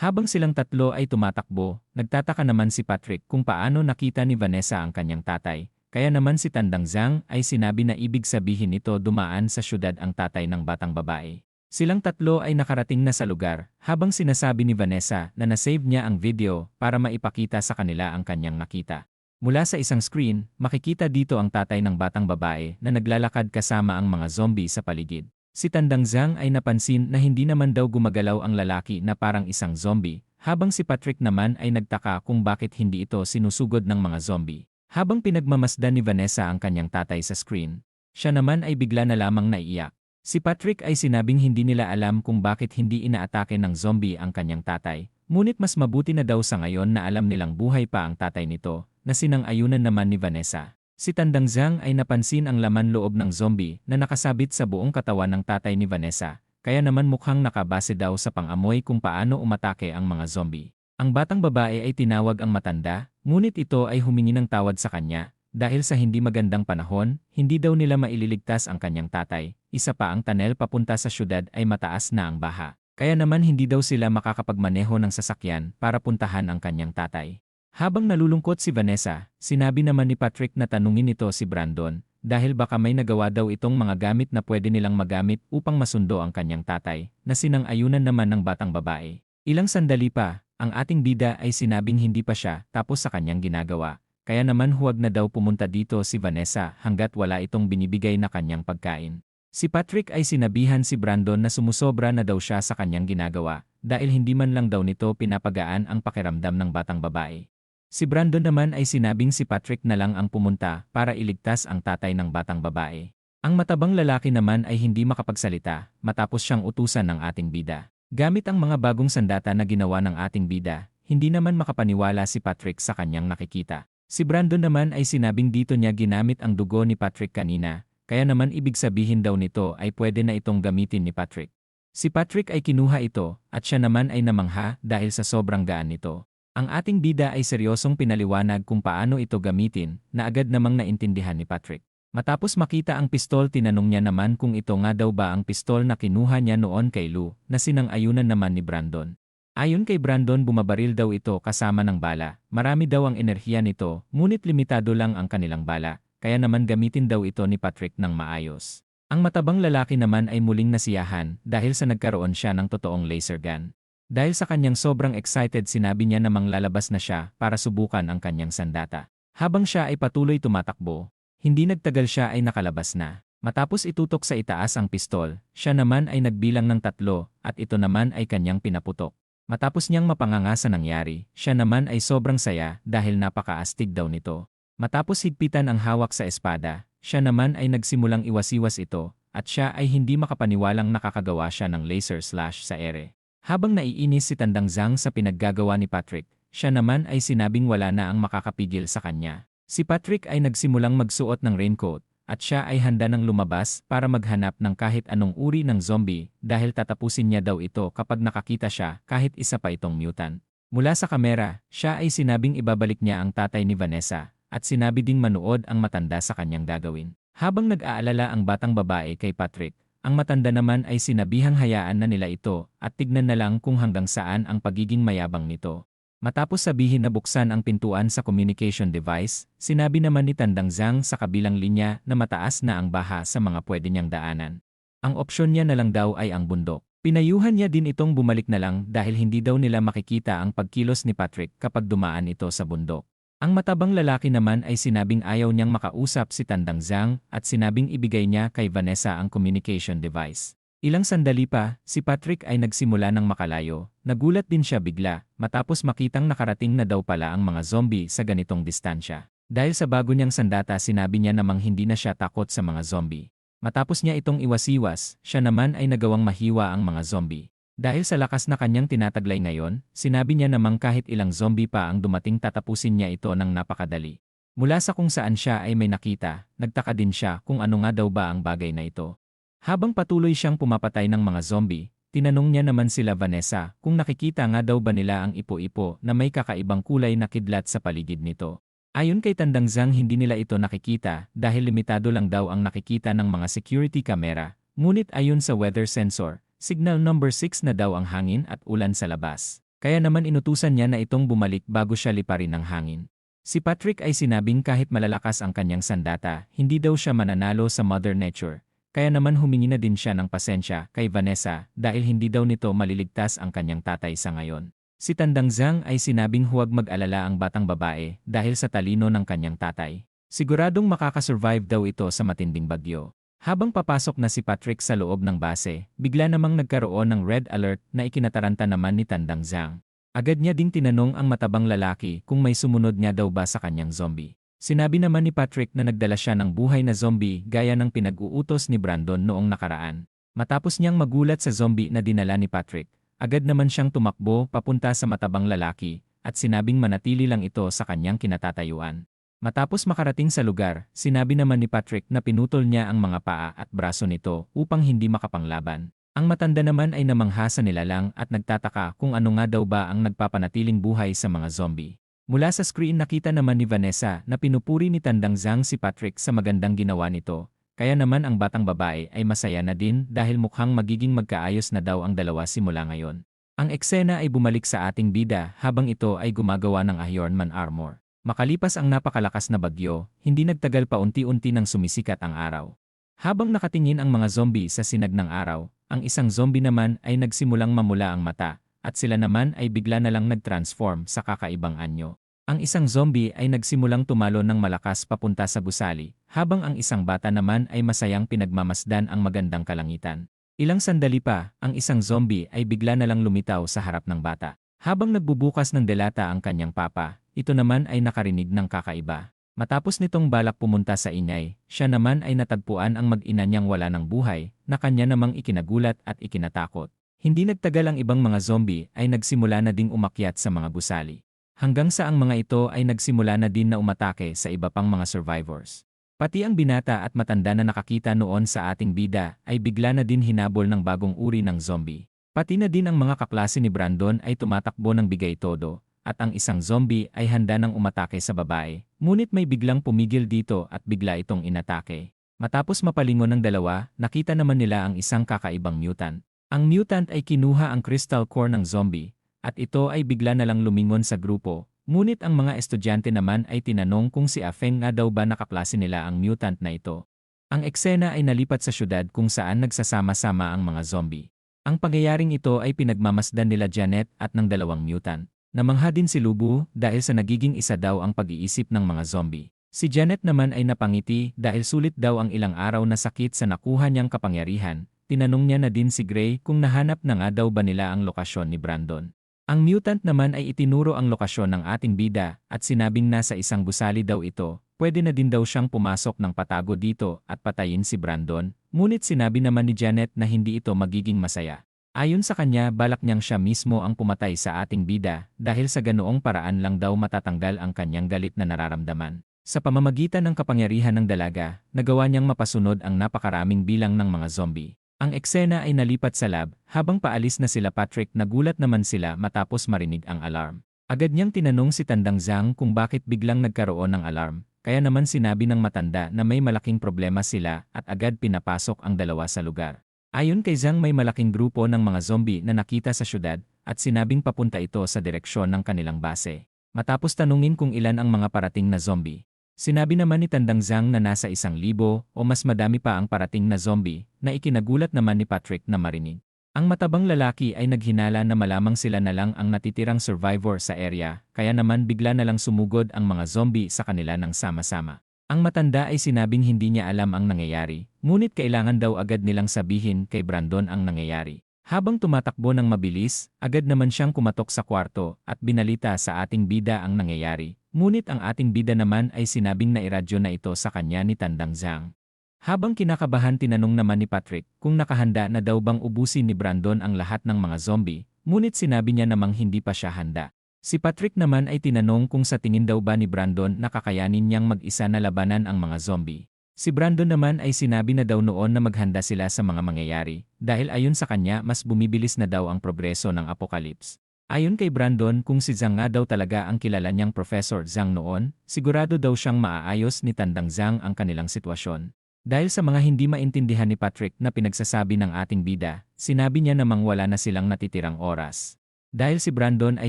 Habang silang tatlo ay tumatakbo, nagtataka naman si Patrick kung paano nakita ni Vanessa ang kanyang tatay. Kaya naman si Tandang Zhang ay sinabi na ibig sabihin nito dumaan sa syudad ang tatay ng batang babae. Silang tatlo ay nakarating na sa lugar, habang sinasabi ni Vanessa na nasave niya ang video para maipakita sa kanila ang kanyang nakita. Mula sa isang screen, makikita dito ang tatay ng batang babae na naglalakad kasama ang mga zombie sa paligid. Si Tandang Zhang ay napansin na hindi naman daw gumagalaw ang lalaki na parang isang zombie, habang si Patrick naman ay nagtaka kung bakit hindi ito sinusugod ng mga zombie. Habang pinagmamasdan ni Vanessa ang kanyang tatay sa screen, siya naman ay bigla na lamang naiiyak. Si Patrick ay sinabing hindi nila alam kung bakit hindi inaatake ng zombie ang kanyang tatay, ngunit mas mabuti na daw sa ngayon na alam nilang buhay pa ang tatay nito, na sinang-ayunan naman ni Vanessa. Si Tandang Zhang ay napansin ang laman loob ng zombie na nakasabit sa buong katawan ng tatay ni Vanessa, kaya naman mukhang nakabase daw sa pangamoy kung paano umatake ang mga zombie. Ang batang babae ay tinawag ang matanda, ngunit ito ay humingi ng tawad sa kanya, dahil sa hindi magandang panahon, hindi daw nila maililigtas ang kanyang tatay. Isa pa ang tunnel papunta sa syudad ay mataas na ang baha. Kaya naman hindi daw sila makakapagmaneho ng sasakyan para puntahan ang kanyang tatay. Habang nalulungkot si Vanessa, sinabi naman ni Patrick na tanungin ito si Brandon, dahil baka may nagawa daw itong mga gamit na pwede nilang magamit upang masundo ang kanyang tatay, na sinang-ayunan naman ng batang babae. Ilang sandali pa, ang ating bida ay sinabing hindi pa siya tapos sa kanyang ginagawa, kaya naman huwag na daw pumunta dito si Vanessa hanggat wala itong binibigay na kanyang pagkain. Si Patrick ay sinabihan si Brandon na sumusobra na daw siya sa kanyang ginagawa, dahil hindi man lang daw nito pinapagaan ang pakiramdam ng batang babae. Si Brandon naman ay sinabing si Patrick na lang ang pumunta para iligtas ang tatay ng batang babae. Ang matabang lalaki naman ay hindi makapagsalita matapos siyang utusan ng ating bida. Gamit ang mga bagong sandata na ginawa ng ating bida, hindi naman makapaniwala si Patrick sa kanyang nakikita. Si Brandon naman ay sinabing dito niya ginamit ang dugo ni Patrick kanina, kaya naman ibig sabihin daw nito ay pwede na itong gamitin ni Patrick. Si Patrick ay kinuha ito at siya naman ay namangha dahil sa sobrang gaan nito. Ang ating bida ay seryosong pinaliwanag kung paano ito gamitin na agad namang naintindihan ni Patrick. Matapos makita ang pistol tinanong niya naman kung ito nga daw ba ang pistol na kinuha niya noon kay Lou na sinang-ayunan naman ni Brandon. Ayon kay Brandon bumabaril daw ito kasama ng bala, marami daw ang enerhiya nito ngunit limitado lang ang kanilang bala, kaya naman gamitin daw ito ni Patrick ng maayos. Ang matabang lalaki naman ay muling nasiyahan dahil sa nagkaroon siya ng totoong laser gun. Dahil sa kanyang sobrang excited sinabi niya namang lalabas na siya para subukan ang kanyang sandata. Habang siya ay patuloy tumatakbo, hindi nagtagal siya ay nakalabas na. Matapos itutok sa itaas ang pistol, siya naman ay nagbilang ng tatlo at ito naman ay kanyang pinaputok. Matapos niyang mapanganga sa nangyari, siya naman ay sobrang saya dahil napakaastig daw nito. Matapos higpitan ang hawak sa espada, siya naman ay nagsimulang iwasiwas ito at siya ay hindi makapaniwalang nakakagawa siya ng laser slash sa ere. Habang naiinis si Tandang Zhang sa pinaggagawa ni Patrick, siya naman ay sinabing wala na ang makakapigil sa kanya. Si Patrick ay nagsimulang magsuot ng raincoat, at siya ay handa ng lumabas para maghanap ng kahit anong uri ng zombie dahil tatapusin niya daw ito kapag nakakita siya kahit isa pa itong mutant. Mula sa kamera, siya ay sinabing ibabalik niya ang tatay ni Vanessa, at sinabi ding manuod ang matanda sa kanyang gagawin. Habang nag-aalala ang batang babae kay Patrick, ang matanda naman ay sinabihang hayaan na nila ito at tignan na lang kung hanggang saan ang pagiging mayabang nito. Matapos sabihin na buksan ang pintuan sa communication device, sinabi naman ni Tandang Zhang sa kabilang linya na mataas na ang baha sa mga pwede niyang daanan. Ang opsyon niya na lang daw ay ang bundok. Pinayuhan niya din itong bumalik na lang dahil hindi daw nila makikita ang pagkilos ni Patrick kapag dumaan ito sa bundok. Ang matabang lalaki naman ay sinabing ayaw niyang makausap si Tandang Zhang at sinabing ibigay niya kay Vanessa ang communication device. Ilang sandali pa, si Patrick ay nagsimula ng makalayo. Nagulat din siya bigla matapos makitang nakarating na daw pala ang mga zombie sa ganitong distansya. Dahil sa bago niyang sandata sinabi niya namang hindi na siya takot sa mga zombie. Matapos niya itong iwasiwas, siya naman ay nagawang mahiwa ang mga zombie. Dahil sa lakas na kanyang tinataglay ngayon, sinabi niya namang kahit ilang zombie pa ang dumating tatapusin niya ito ng napakadali. Mula sa kung saan siya ay may nakita, nagtaka din siya kung ano nga daw ba ang bagay na ito. Habang patuloy siyang pumapatay ng mga zombie, tinanong niya naman sila Vanessa kung nakikita nga daw ba nila ang ipo-ipo na may kakaibang kulay na kidlat sa paligid nito. Ayon kay Tandang Zhang hindi nila ito nakikita dahil limitado lang daw ang nakikita ng mga security camera, ngunit ayon sa weather sensor, Signal number 6 na daw ang hangin at ulan sa labas. Kaya naman inutusan niya na itong bumalik bago siya liparin ng hangin. Si Patrick ay sinabing kahit malalakas ang kanyang sandata, hindi daw siya mananalo sa Mother Nature. Kaya naman humingi na din siya ng pasensya kay Vanessa dahil hindi daw nito maliligtas ang kanyang tatay sa ngayon. Si Tandang Zhang ay sinabing huwag mag-alala ang batang babae dahil sa talino ng kanyang tatay. Siguradong makakasurvive daw ito sa matinding bagyo. Habang papasok na si Patrick sa loob ng base, bigla namang nagkaroon ng red alert na ikinataranta naman ni Tandang Zhang. Agad niya ding tinanong ang matabang lalaki kung may sumunod niya daw ba sa kanyang zombie. Sinabi naman ni Patrick na nagdala siya ng buhay na zombie gaya ng pinag-uutos ni Brandon noong nakaraan. Matapos niyang magulat sa zombie na dinala ni Patrick, agad naman siyang tumakbo papunta sa matabang lalaki at sinabing manatili lang ito sa kanyang kinatatayuan. Matapos makarating sa lugar, sinabi naman ni Patrick na pinutol niya ang mga paa at braso nito upang hindi makapanglaban. Ang matanda naman ay namangha sa nilalang at nagtataka kung ano nga daw ba ang nagpapanatiling buhay sa mga zombie. Mula sa screen nakita naman ni Vanessa na pinupuri ni Tandang Zhang si Patrick sa magandang ginawa nito, kaya naman ang batang babae ay masaya na din dahil mukhang magiging magkaayos na daw ang dalawa simula ngayon. Ang eksena ay bumalik sa ating bida habang ito ay gumagawa ng Ironman armor. Makalipas ang napakalakas na bagyo, hindi nagtagal pa unti-unti nang sumisikat ang araw. Habang nakatingin ang mga zombie sa sinag ng araw, ang isang zombie naman ay nagsimulang mamula ang mata, at sila naman ay bigla na lang nag-transform sa kakaibang anyo. Ang isang zombie ay nagsimulang tumalo ng malakas papunta sa gusali, habang ang isang bata naman ay masayang pinagmamasdan ang magandang kalangitan. Ilang sandali pa, ang isang zombie ay bigla na lang lumitaw sa harap ng bata. Habang nagbubukas ng delata ang kanyang papa, ito naman ay nakarinig ng kakaiba. Matapos nitong balak pumunta sa inay, siya naman ay natagpuan ang mag-ina niyang wala ng buhay, na kanya namang ikinagulat at ikinatakot. Hindi nagtagal ang ibang mga zombie ay nagsimula na ding umakyat sa mga gusali. Hanggang sa ang mga ito ay nagsimula na din na umatake sa iba pang mga survivors. Pati ang binata at matanda na nakakita noon sa ating bida ay bigla na din hinabol ng bagong uri ng zombie. Pati na din ang mga kaklase ni Brandon ay tumatakbo ng bigay todo, at ang isang zombie ay handa nang umatake sa babae, ngunit may biglang pumigil dito at bigla itong inatake. Matapos mapalingon ng dalawa, nakita naman nila ang isang kakaibang mutant. Ang mutant ay kinuha ang crystal core ng zombie, at ito ay bigla na lang lumingon sa grupo, ngunit ang mga estudyante naman ay tinanong kung si Afeng nga daw ba nakaklase nila ang mutant na ito. Ang eksena ay nalipat sa syudad kung saan nagsasama-sama ang mga zombie. Ang pangyayaring ito ay pinagmamasdan nila Janet at ng dalawang mutant. Namangha din si Lubu dahil sa nagiging isa daw ang pag-iisip ng mga zombie. Si Janet naman ay napangiti dahil sulit daw ang ilang araw na sakit sa nakuha niyang kapangyarihan. Tinanong niya na din si Gray kung nahanap na nga daw ba nila ang lokasyon ni Brandon. Ang mutant naman ay itinuro ang lokasyon ng ating bida at sinabing nasa isang gusali daw ito. Pwede na din daw siyang pumasok ng patago dito at patayin si Brandon, ngunit sinabi naman ni Janet na hindi ito magiging masaya. Ayon sa kanya, balak niyang siya mismo ang pumatay sa ating bida dahil sa ganoong paraan lang daw matatanggal ang kanyang galit na nararamdaman. Sa pamamagitan ng kapangyarihan ng dalaga, nagawa niyang mapasunod ang napakaraming bilang ng mga zombie. Ang eksena ay nalipat sa lab, habang paalis na sila Patrick nagulat naman sila matapos marinig ang alarm. Agad niyang tinanong si Tandang Zhang kung bakit biglang nagkaroon ng alarm, kaya naman sinabi ng matanda na may malaking problema sila at agad pinapasok ang dalawa sa lugar. Ayon kay Zhang may malaking grupo ng mga zombie na nakita sa syudad at sinabing papunta ito sa direksyon ng kanilang base. Matapos tanungin kung ilan ang mga parating na zombie, sinabi naman ni Tandang Zhang na nasa isang libo o mas madami pa ang parating na zombie na ikinagulat naman ni Patrick na marinig. Ang matabang lalaki ay naghinala na malamang sila na lang ang natitirang survivor sa area, kaya naman bigla na lang sumugod ang mga zombie sa kanila ng sama-sama. Ang matanda ay sinabing hindi niya alam ang nangyayari, ngunit kailangan daw agad nilang sabihin kay Brandon ang nangyayari. Habang tumatakbo ng mabilis, agad naman siyang kumatok sa kwarto at binalita sa ating bida ang nangyayari. Ngunit ang ating bida naman ay sinabing na iradyo na ito sa kanya ni Tandang Zhang. Habang kinakabahan tinanong naman ni Patrick kung nakahanda na daw bang ubusin ni Brandon ang lahat ng mga zombie, ngunit sinabi niya namang hindi pa siya handa. Si Patrick naman ay tinanong kung sa tingin daw ba ni Brandon na kakayanin niyang mag-isa na labanan ang mga zombie. Si Brandon naman ay sinabi na daw noon na maghanda sila sa mga mangyayari, dahil ayon sa kanya mas bumibilis na daw ang progreso ng apocalypse. Ayon kay Brandon kung si Zhang nga daw talaga ang kilala niyang Professor Zhang noon, sigurado daw siyang maaayos ni Tandang Zhang ang kanilang sitwasyon. Dahil sa mga hindi maintindihan ni Patrick na pinagsasabi ng ating bida, sinabi niya namang wala na silang natitirang oras. Dahil si Brandon ay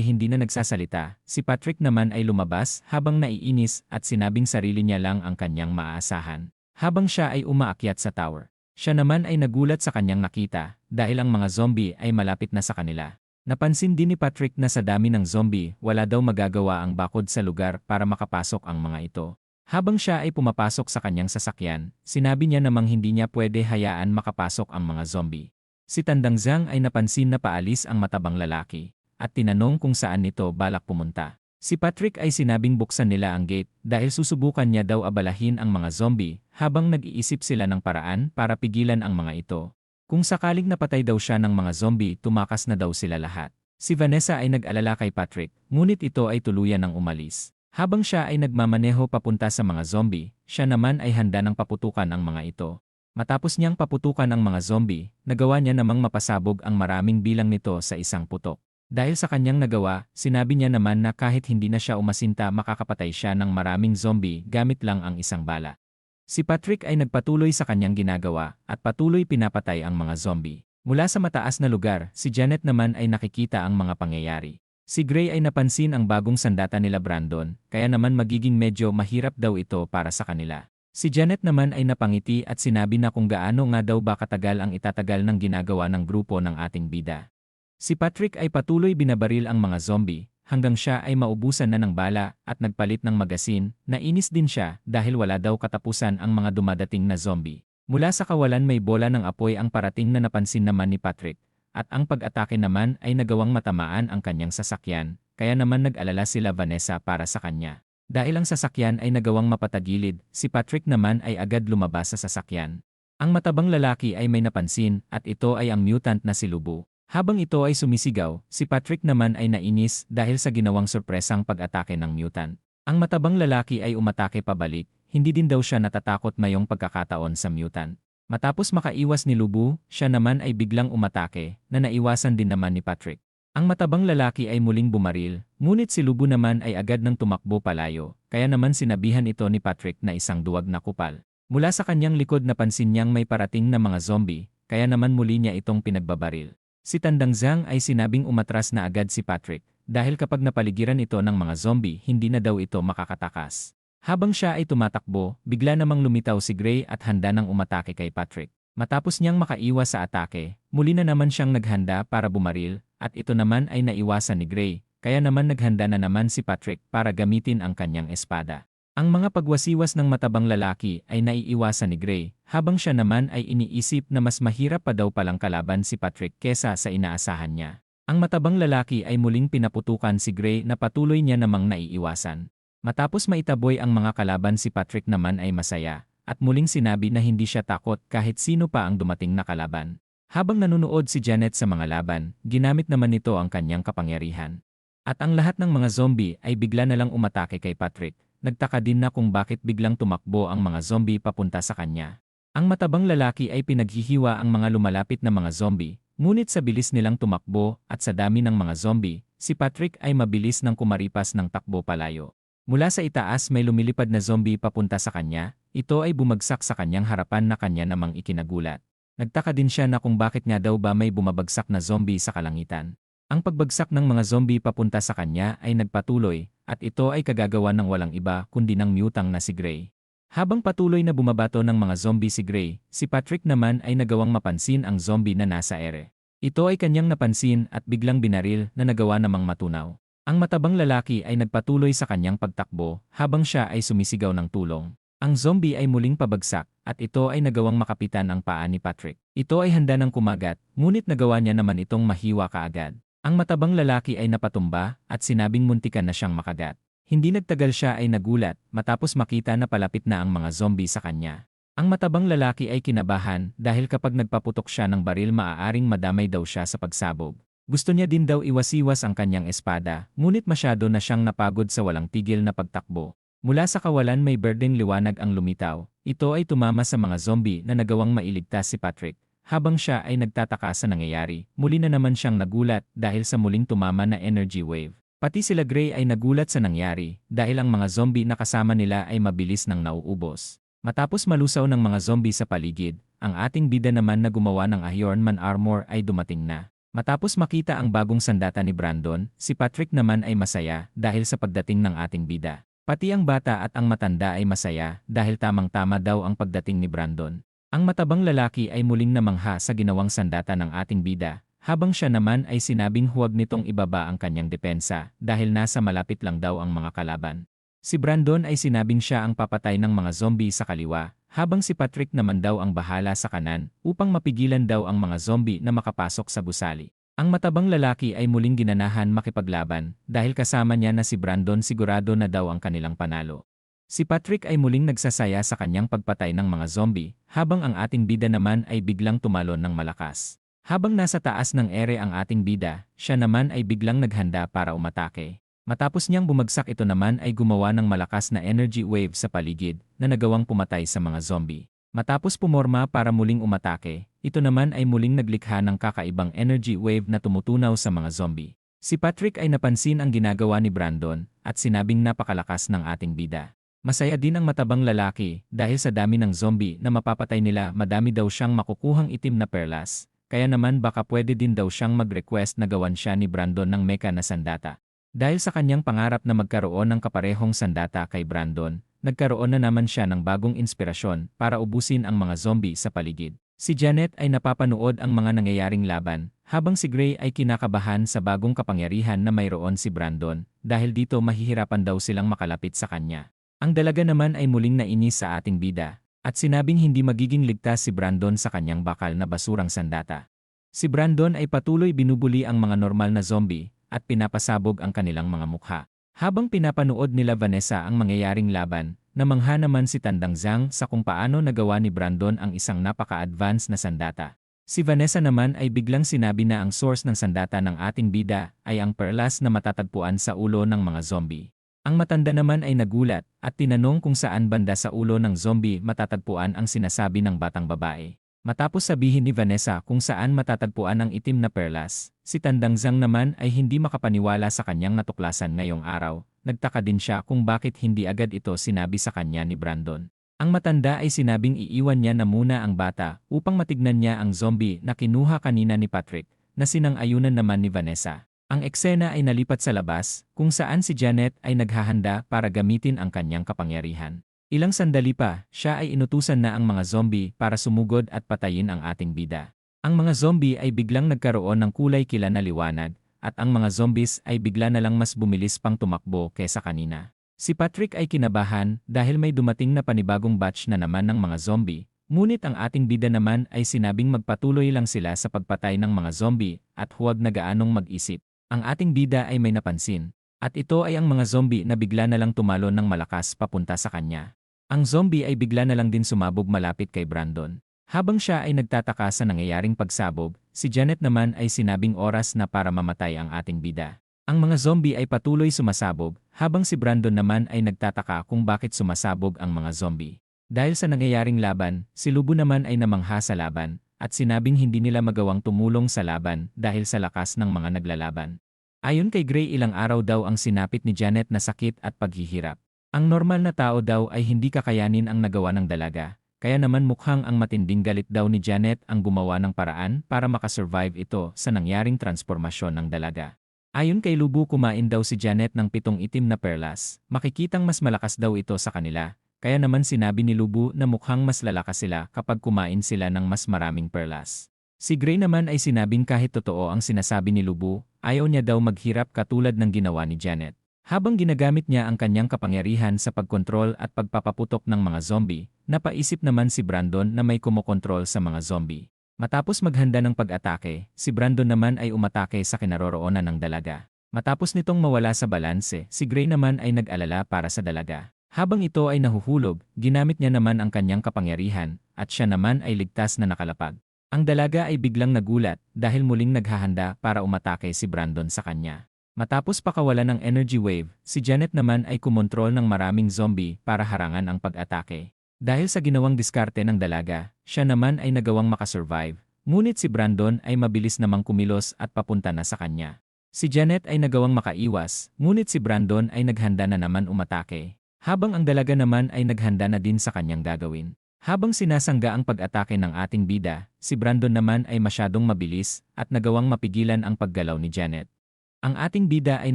hindi na nagsasalita, si Patrick naman ay lumabas habang naiinis at sinabing sarili niya lang ang kanyang maaasahan. Habang siya ay umaakyat sa tower. Siya naman ay nagulat sa kanyang nakita dahil ang mga zombie ay malapit na sa kanila. Napansin din ni Patrick na sa dami ng zombie, wala daw magagawa ang bakod sa lugar para makapasok ang mga ito. Habang siya ay pumapasok sa kanyang sasakyan, sinabi niya namang hindi niya pwede hayaan makapasok ang mga zombie. Si Tandang Zhang ay napansin na paalis ang matabang lalaki at tinanong kung saan nito balak pumunta. Si Patrick ay sinabing buksan nila ang gate dahil susubukan niya daw abalahin ang mga zombie habang nag-iisip sila ng paraan para pigilan ang mga ito. Kung sakaling napatay daw siya ng mga zombie, tumakas na daw sila lahat. Si Vanessa ay nag-alala kay Patrick, ngunit ito ay tuluyan ng umalis. Habang siya ay nagmamaneho papunta sa mga zombie, siya naman ay handa ng paputukan ang mga ito. Matapos niyang paputukan ang mga zombie, nagawa niya namang mapasabog ang maraming bilang nito sa isang putok. Dahil sa kanyang nagawa, sinabi niya naman na kahit hindi na siya umasinta makakapatay siya ng maraming zombie gamit lang ang isang bala. Si Patrick ay nagpatuloy sa kanyang ginagawa at patuloy pinapatay ang mga zombie. Mula sa mataas na lugar, si Janet naman ay nakikita ang mga pangyayari. Si Gray ay napansin ang bagong sandata nila Brandon, kaya naman magiging medyo mahirap daw ito para sa kanila. Si Janet naman ay napangiti at sinabi na kung gaano nga daw ba katagal ang itatagal ng ginagawa ng grupo ng ating bida. Si Patrick ay patuloy binabaril ang mga zombie, hanggang siya ay maubusan na ng bala at nagpalit ng magasin, nainis din siya dahil wala daw katapusan ang mga dumadating na zombie. Mula sa kawalan may bola ng apoy ang parating na napansin naman ni Patrick, at ang pag-atake naman ay nagawang matamaan ang kanyang sasakyan, kaya naman nag-alala sila Vanessa para sa kanya. Dahil ang sasakyan ay nagawang mapatagilid, si Patrick naman ay agad lumabas sa sasakyan. Ang matabang lalaki ay may napansin at ito ay ang mutant na si Lubu. Habang ito ay sumisigaw, si Patrick naman ay nainis dahil sa ginawang sorpresang pag-atake ng mutant. Ang matabang lalaki ay umatake pabalik, hindi din daw siya natatakot mayong pagkakataon sa mutant. Matapos makaiwas ni Lubu, siya naman ay biglang umatake na naiwasan din naman ni Patrick. Ang matabang lalaki ay muling bumaril, ngunit si Lubu naman ay agad nang tumakbo palayo, kaya naman sinabihan ito ni Patrick na isang duwag na kupal. Mula sa kanyang likod napansin niyang may parating na mga zombie, kaya naman muli niya itong pinagbabaril. Si Tandang Zhang ay sinabing umatras na agad si Patrick, dahil kapag napaligiran ito ng mga zombie hindi na daw ito makakatakas. Habang siya ay tumatakbo, bigla namang lumitaw si Gray at handa nang umatake kay Patrick. Matapos niyang makaiwas sa atake, muli na naman siyang naghanda para bumaril, at ito naman ay naiwasan ni Gray, kaya naman naghanda na naman si Patrick para gamitin ang kanyang espada. Ang mga pagwasiwas ng matabang lalaki ay naiiwasan ni Gray, habang siya naman ay iniisip na mas mahirap pa daw palang kalaban si Patrick kesa sa inaasahan niya. Ang matabang lalaki ay muling pinaputukan si Gray na patuloy niya namang naiiwasan. Matapos maitaboy ang mga kalaban si Patrick naman ay masaya, at muling sinabi na hindi siya takot kahit sino pa ang dumating na kalaban. Habang nanunood si Janet sa mga laban, ginamit naman nito ang kanyang kapangyarihan. At ang lahat ng mga zombie ay bigla na lang umatake kay Patrick. Nagtaka din na kung bakit biglang tumakbo ang mga zombie papunta sa kanya. Ang matabang lalaki ay pinaghihiwa ang mga lumalapit na mga zombie, ngunit sa bilis nilang tumakbo at sa dami ng mga zombie, si Patrick ay mabilis nang kumaripas ng takbo palayo. Mula sa itaas may lumilipad na zombie papunta sa kanya, ito ay bumagsak sa kanyang harapan na kanya namang ikinagulat. Nagtaka din siya na kung bakit nga daw ba may bumabagsak na zombie sa kalangitan. Ang pagbagsak ng mga zombie papunta sa kanya ay nagpatuloy, at ito ay kagagawa ng walang iba kundi ng mutang na si Gray. Habang patuloy na bumabato ng mga zombie si Gray, si Patrick naman ay nagawang mapansin ang zombie na nasa ere. Ito ay kanyang napansin at biglang binaril na nagawa namang matunaw. Ang matabang lalaki ay nagpatuloy sa kanyang pagtakbo habang siya ay sumisigaw ng tulong. Ang zombie ay muling pabagsak, at ito ay nagawang makapitan ang paa ni Patrick. Ito ay handa ng kumagat, ngunit nagawa niya naman itong mahiwa kaagad. Ang matabang lalaki ay napatumba, at sinabing muntikan na siyang makagat. Hindi nagtagal siya ay nagulat, matapos makita na palapit na ang mga zombie sa kanya. Ang matabang lalaki ay kinabahan dahil kapag nagpaputok siya ng baril maaaring madamay daw siya sa pagsabog. Gusto niya din daw iwasiwas ang kanyang espada, ngunit masyado na siyang napagod sa walang tigil na pagtakbo. Mula sa kawalan may berdeng liwanag ang lumitaw. Ito ay tumama sa mga zombie na nagawang mailigtas si Patrick. Habang siya ay nagtataka sa nangyayari, muli na naman siyang nagulat dahil sa muling tumama na energy wave. Pati sila Gray ay nagulat sa nangyari dahil ang mga zombie na kasama nila ay mabilis nang nauubos. Matapos malusaw ng mga zombie sa paligid, ang ating bida naman na gumawa ng Iron Man armor ay dumating na. Matapos makita ang bagong sandata ni Brandon, si Patrick naman ay masaya dahil sa pagdating ng ating bida. Pati ang bata at ang matanda ay masaya dahil tamang-tama daw ang pagdating ni Brandon. Ang matabang lalaki ay muling namangha sa ginawang sandata ng ating bida, habang siya naman ay sinabing huwag nitong ibaba ang kanyang depensa dahil nasa malapit lang daw ang mga kalaban. Si Brandon ay sinabing siya ang papatay ng mga zombie sa kaliwa, habang si Patrick naman daw ang bahala sa kanan upang mapigilan daw ang mga zombie na makapasok sa gusali. Ang matabang lalaki ay muling ginanahan makipaglaban dahil kasama niya na si Brandon sigurado na daw ang kanilang panalo. Si Patrick ay muling nagsasaya sa kanyang pagpatay ng mga zombie habang ang ating bida naman ay biglang tumalon ng malakas. Habang nasa taas ng ere ang ating bida, siya naman ay biglang naghanda para umatake. Matapos niyang bumagsak ito naman ay gumawa ng malakas na energy wave sa paligid na nagawang pumatay sa mga zombie. Matapos pumorma para muling umatake, ito naman ay muling naglikha ng kakaibang energy wave na tumutunaw sa mga zombie. Si Patrick ay napansin ang ginagawa ni Brandon at sinabing napakalakas ng ating bida. Masaya din ang matabang lalaki dahil sa dami ng zombie na mapapatay nila madami daw siyang makukuhang itim na perlas, kaya naman baka pwede din daw siyang mag-request na gawan siya ni Brandon ng meka na sandata. Dahil sa kanyang pangarap na magkaroon ng kaparehong sandata kay Brandon, nagkaroon na naman siya ng bagong inspirasyon para ubusin ang mga zombie sa paligid. Si Janet ay napapanood ang mga nangyayaring laban, habang si Gray ay kinakabahan sa bagong kapangyarihan na mayroon si Brandon, dahil dito mahihirapan daw silang makalapit sa kanya. Ang dalaga naman ay muling nainis sa ating bida, at sinabing hindi magiging ligtas si Brandon sa kanyang bakal na basurang sandata. Si Brandon ay patuloy binubuli ang mga normal na zombie, at pinapasabog ang kanilang mga mukha. Habang pinapanood nila Vanessa ang mangyayaring laban, namangha naman si Tandang Zhang sa kung paano nagawa ni Brandon ang isang napaka-advance na sandata. Si Vanessa naman ay biglang sinabi na ang source ng sandata ng ating bida ay ang perlas na matatagpuan sa ulo ng mga zombie. Ang matanda naman ay nagulat at tinanong kung saan banda sa ulo ng zombie matatagpuan ang sinasabi ng batang babae. Matapos sabihin ni Vanessa kung saan matatagpuan ang itim na perlas, si Tandang Zhang naman ay hindi makapaniwala sa kanyang natuklasan ngayong araw. Nagtaka din siya kung bakit hindi agad ito sinabi sa kanya ni Brandon. Ang matanda ay sinabing iiwan niya na muna ang bata upang matignan niya ang zombie na kinuha kanina ni Patrick na sinang-ayunan naman ni Vanessa. Ang eksena ay nalipat sa labas kung saan si Janet ay naghahanda para gamitin ang kanyang kapangyarihan. Ilang sandali pa, siya ay inutusan na ang mga zombie para sumugod at patayin ang ating bida. Ang mga zombie ay biglang nagkaroon ng kulay kila na liwanag, at ang mga zombies ay bigla na lang mas bumilis pang tumakbo kesa kanina. Si Patrick ay kinabahan dahil may dumating na panibagong batch na naman ng mga zombie, ngunit ang ating bida naman ay sinabing magpatuloy lang sila sa pagpatay ng mga zombie at huwag na gaanong mag-isip. Ang ating bida ay may napansin, at ito ay ang mga zombie na bigla na lang tumalon ng malakas papunta sa kanya. Ang zombie ay bigla na lang din sumabog malapit kay Brandon. Habang siya ay nagtataka sa nangyayaring pagsabog, si Janet naman ay sinabing oras na para mamatay ang ating bida. Ang mga zombie ay patuloy sumasabog, habang si Brandon naman ay nagtataka kung bakit sumasabog ang mga zombie. Dahil sa nangyayaring laban, si Lubu naman ay namangha sa laban, at sinabing hindi nila magawang tumulong sa laban dahil sa lakas ng mga naglalaban. Ayon kay Gray ilang araw daw ang sinapit ni Janet na sakit at paghihirap. Ang normal na tao daw ay hindi kakayanin ang nagawa ng dalaga, kaya naman mukhang ang matinding galit daw ni Janet ang gumawa ng paraan para makasurvive ito sa nangyaring transformasyon ng dalaga. Ayon kay Lubu kumain daw si Janet ng pitong itim na perlas, makikitang mas malakas daw ito sa kanila, kaya naman sinabi ni Lubu na mukhang mas lalakas sila kapag kumain sila ng mas maraming perlas. Si Gray naman ay sinabing kahit totoo ang sinasabi ni Lubu, ayaw niya daw maghirap katulad ng ginawa ni Janet. Habang ginagamit niya ang kanyang kapangyarihan sa pagkontrol at pagpapaputok ng mga zombie, napaisip naman si Brandon na may kumokontrol sa mga zombie. Matapos maghanda ng pag-atake, si Brandon naman ay umatake sa kinaroroonan ng dalaga. Matapos nitong mawala sa balanse, si Gray naman ay nag-alala para sa dalaga. Habang ito ay nahuhulog, ginamit niya naman ang kanyang kapangyarihan, at siya naman ay ligtas na nakalapag. Ang dalaga ay biglang nagulat dahil muling naghahanda para umatake si Brandon sa kanya. Matapos pakawalan ng energy wave, si Janet naman ay kumontrol ng maraming zombie para harangan ang pag-atake. Dahil sa ginawang diskarte ng dalaga, siya naman ay nagawang makasurvive, ngunit si Brandon ay mabilis namang kumilos at papunta na sa kanya. Si Janet ay nagawang makaiwas, ngunit si Brandon ay naghanda na naman umatake, habang ang dalaga naman ay naghanda na din sa kanyang gagawin. Habang sinasangga ang pag-atake ng ating bida, si Brandon naman ay masyadong mabilis at nagawang mapigilan ang paggalaw ni Janet. Ang ating bida ay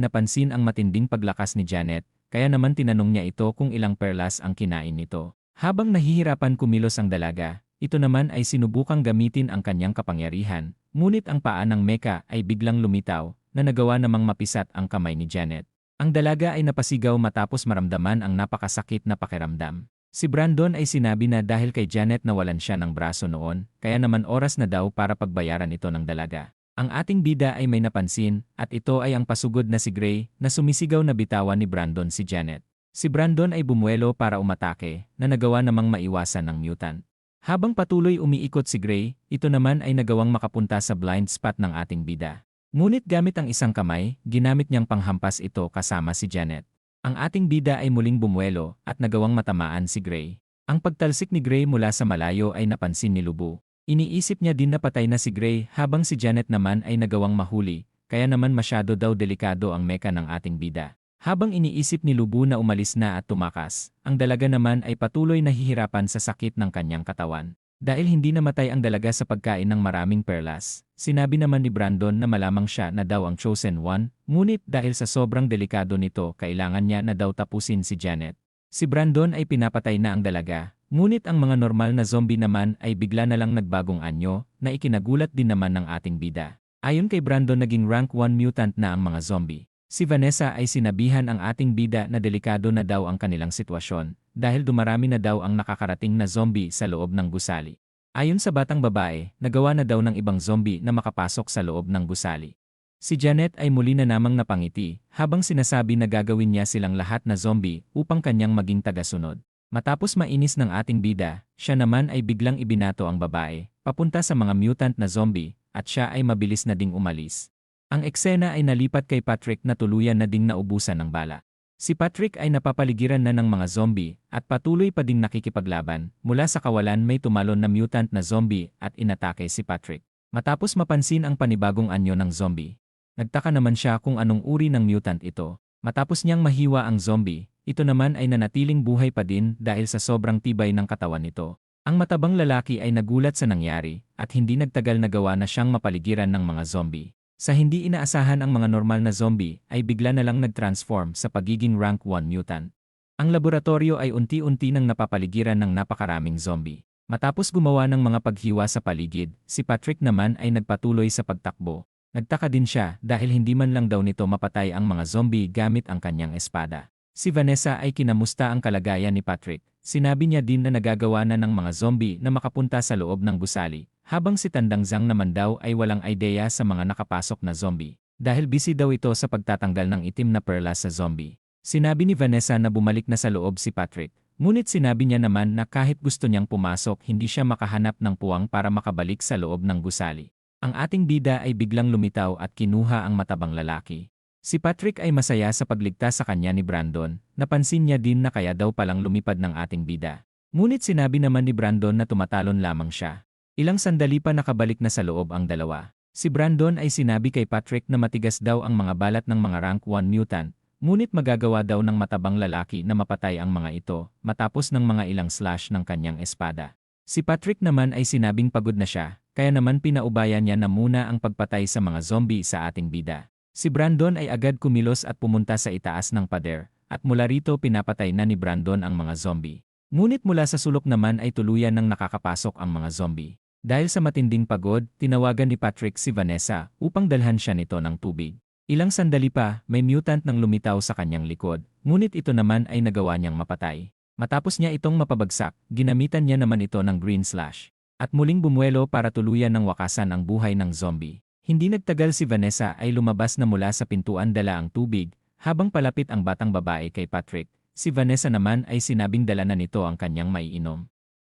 napansin ang matinding paglakas ni Janet, kaya naman tinanong niya ito kung ilang perlas ang kinain nito. Habang nahihirapan kumilos ang dalaga, ito naman ay sinubukang gamitin ang kanyang kapangyarihan, ngunit ang paa ng Meka ay biglang lumitaw na nagawa namang mapisat ang kamay ni Janet. Ang dalaga ay napasigaw matapos maramdaman ang napakasakit na pakiramdam. Si Brandon ay sinabi na dahil kay Janet nawalan siya ng braso noon, kaya naman oras na daw para pagbayaran ito ng dalaga. Ang ating bida ay may napansin, at ito ay ang pasugod na si Gray na sumisigaw na bitawan ni Brandon si Janet. Si Brandon ay bumuelo para umatake, na nagawa namang maiwasan ng mutant. Habang patuloy umiikot si Gray, ito naman ay nagawang makapunta sa blind spot ng ating bida. Ngunit gamit ang isang kamay, ginamit niyang panghampas ito kasama si Janet. Ang ating bida ay muling bumuelo at nagawang matamaan si Gray. Ang pagtalsik ni Gray mula sa malayo ay napansin ni Lubu. Iniisip niya din na patay na si Gray habang si Janet naman ay nagawang mahuli, kaya naman masyado daw delikado ang meka ng ating bida. Habang iniisip ni Lubu na umalis na at tumakas, ang dalaga naman ay patuloy nahihirapan sa sakit ng kanyang katawan. Dahil hindi namatay ang dalaga sa pagkain ng maraming perlas, sinabi naman ni Brandon na malamang siya na daw ang chosen one, ngunit dahil sa sobrang delikado nito kailangan niya na daw tapusin si Janet. Si Brandon ay pinapatay na ang dalaga, ngunit ang mga normal na zombie naman ay bigla na lang nagbagong anyo na ikinagulat din naman ng ating bida. Ayon kay Brandon naging rank 1 mutant na ang mga zombie. Si Vanessa ay sinabihan ang ating bida na delikado na daw ang kanilang sitwasyon dahil dumarami na daw ang nakakarating na zombie sa loob ng gusali. Ayon sa batang babae, nagawa na daw ng ibang zombie na makapasok sa loob ng gusali. Si Janet ay muli na namang napangiti habang sinasabi na gagawin niya silang lahat na zombie upang kanyang maging tagasunod. Matapos mainis ng ating bida, siya naman ay biglang ibinato ang babae, papunta sa mga mutant na zombie, at siya ay mabilis na ding umalis. Ang eksena ay nalipat kay Patrick na tuluyan na ding naubusan ng bala. Si Patrick ay napapaligiran na ng mga zombie at patuloy pa ding nakikipaglaban. Mula sa kawalan may tumalon na mutant na zombie at inatake si Patrick. Matapos mapansin ang panibagong anyo ng zombie, nagtaka naman siya kung anong uri ng mutant ito. Matapos niyang mahiwa ang zombie, ito naman ay nanatiling buhay pa din dahil sa sobrang tibay ng katawan nito. Ang matabang lalaki ay nagulat sa nangyari at hindi nagtagal na gawa na siyang mapaligiran ng mga zombie. Sa hindi inaasahan ang mga normal na zombie ay bigla na lang nag-transform sa pagiging rank 1 mutant. Ang laboratorio ay unti-unti nang napapaligiran ng napakaraming zombie. Matapos gumawa ng mga paghiwa sa paligid, si Patrick naman ay nagpatuloy sa pagtakbo. Nagtaka din siya dahil hindi man lang daw nito mapatay ang mga zombie gamit ang kanyang espada. Si Vanessa ay kinamusta ang kalagayan ni Patrick. Sinabi niya din na nagagawa na ng mga zombie na makapunta sa loob ng gusali habang si Tandang Zhang naman daw ay walang ideya sa mga nakapasok na zombie. Dahil busy daw ito sa pagtatanggal ng itim na perlas sa zombie. Sinabi ni Vanessa na bumalik na sa loob si Patrick. Ngunit sinabi niya naman na kahit gusto niyang pumasok hindi siya makahanap ng puwang para makabalik sa loob ng gusali. Ang ating bida ay biglang lumitaw at kinuha ang matabang lalaki. Si Patrick ay masaya sa pagligtas sa kanya ni Brandon, napansin niya din na kaya daw palang lumipad ng ating bida. Ngunit sinabi naman ni Brandon na tumatalon lamang siya. Ilang sandali pa nakabalik na sa loob ang dalawa. Si Brandon ay sinabi kay Patrick na matigas daw ang mga balat ng mga rank 1 mutant, ngunit magagawa daw ng matabang lalaki na mapatay ang mga ito matapos ng mga ilang slash ng kanyang espada. Si Patrick naman ay sinabing pagod na siya, kaya naman pinaubayan niya na muna ang pagpatay sa mga zombie sa ating bida. Si Brandon ay agad kumilos at pumunta sa itaas ng pader, at mula rito pinapatay na ni Brandon ang mga zombie. Ngunit mula sa sulok naman ay tuluyan ng nakakapasok ang mga zombie. Dahil sa matinding pagod, tinawagan ni Patrick si Vanessa upang dalhan siya nito ng tubig. Ilang sandali pa, may mutant nang lumitaw sa kanyang likod, ngunit ito naman ay nagawa niyang mapatay. Matapos niya itong mapabagsak, ginamitan niya naman ito ng green slash. At muling bumuelo para tuluyan ng wakasan ang buhay ng zombie. Hindi nagtagal si Vanessa ay lumabas na mula sa pintuan dala ang tubig, habang palapit ang batang babae kay Patrick. Si Vanessa naman ay sinabing dala na nito ang kanyang maiinom.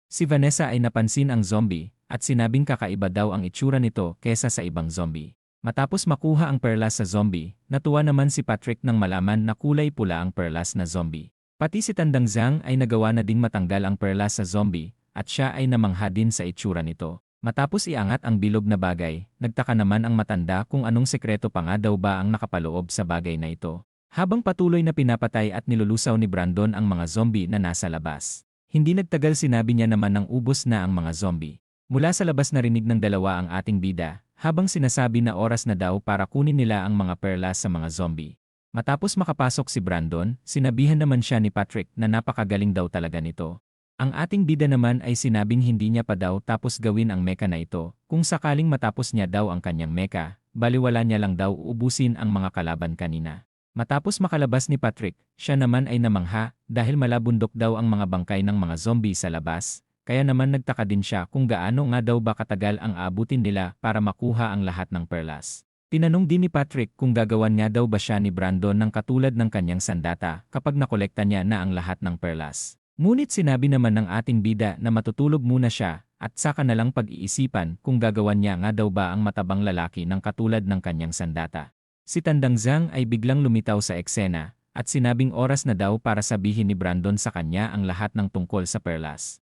Si Vanessa ay napansin ang zombie, at sinabing kakaiba daw ang itsura nito kesa sa ibang zombie. Matapos makuha ang perlas sa zombie, natuwa naman si Patrick nang malaman na kulay pula ang perlas na zombie. Pati si Tandang Zhang ay nagawa na ding matanggal ang perlas sa zombie, at siya ay namangha din sa itsura nito. Matapos iangat ang bilog na bagay, nagtaka naman ang matanda kung anong sekreto pa nga daw ba ang nakapaloob sa bagay na ito. Habang patuloy na pinapatay at nilulusaw ni Brandon ang mga zombie na nasa labas. Hindi nagtagal sinabi niya naman ng ubos na ang mga zombie. Mula sa labas narinig ng dalawa ang ating bida, habang sinasabi na oras na daw para kunin nila ang mga perlas sa mga zombie. Matapos makapasok si Brandon, sinabihan naman siya ni Patrick na napakagaling daw talaga nito. Ang ating bida naman ay sinabing hindi niya pa daw tapos gawin ang meka na ito, kung sakaling matapos niya daw ang kanyang meka, baliwala niya lang daw ubusin ang mga kalaban kanina. Matapos makalabas ni Patrick, siya naman ay namangha dahil malabundok daw ang mga bangkay ng mga zombie sa labas, kaya naman nagtaka din siya kung gaano nga daw ba katagal ang abutin nila para makuha ang lahat ng perlas. Tinanong din ni Patrick kung gagawan niya daw ba siya ni Brandon ng katulad ng kanyang sandata kapag nakolekta niya na ang lahat ng perlas. Ngunit sinabi naman ng ating bida na matutulog muna siya at saka na lang pag-iisipan kung gagawan niya nga daw ba ang matabang lalaki ng katulad ng kanyang sandata. Si Tandang Zhang ay biglang lumitaw sa eksena at sinabing oras na daw para sabihin ni Brandon sa kanya ang lahat ng tungkol sa perlas.